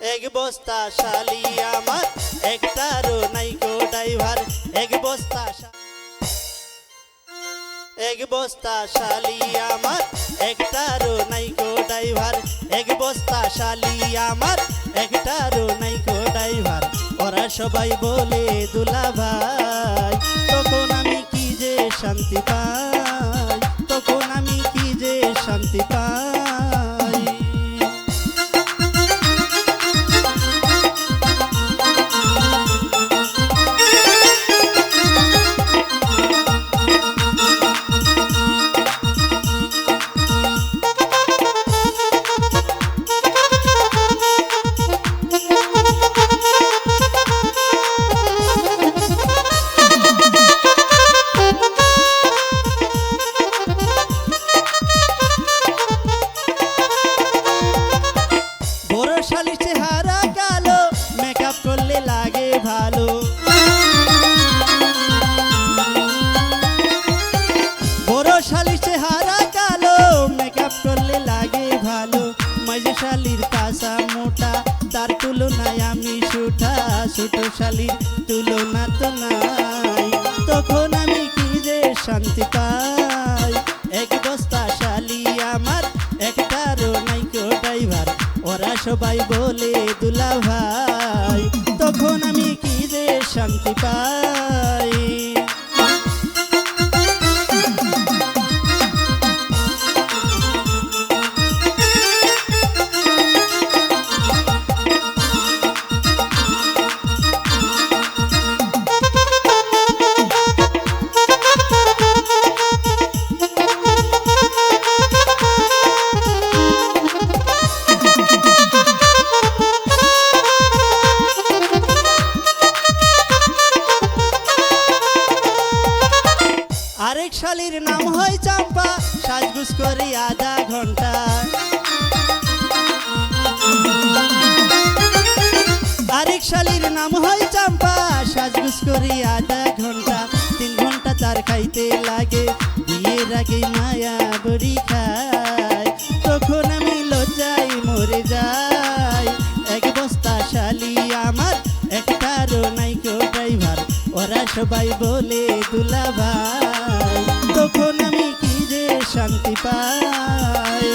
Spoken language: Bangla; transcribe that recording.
এক বস্তা শালি আমার, একটারও নাই গো ড্রাইভার। এক বস্তা এক বস্তা শালি আমার, একটারও নাই গো ড্রাইভার। এক বস্তা শালি আমার, একটারও নাই গো ড্রাইভার। ওরা সবাই বলে দুলা ভাই তখন আমি কি যে শান্তি পাই? মাঝে শালির মোটা, তার তুলনায় আমি সুঠা, ছোট শালির তুলনা তো নাই। তখন আমি কি যে শান্তি পাই? এক বস্তা শালি আমার একটারও নাই কেউ ড্রাইভার, ওরা সবাই বলে দুলা ভাই তখন আমি কি যে শান্তি পাই? শালির নাম হয় চাম্পা, সাজগুজ করি আধা ঘণ্টা। আরেক শালির নাম হয় চাম্পা, সাজগুজ করি আধা ঘণ্টা। তিন ঘণ্টা তার খাইতে লাগে, বিয়ের আগে মায়া বড়ি খায়। তখন আমি লজ্জায় মরে যাই। এক বস্তা শালি আমার একটারও নাই কেউ ড্রাইভার। ওরা সবাই বলে দুলা ভাই তখন আমি কি যে শান্তি পাই?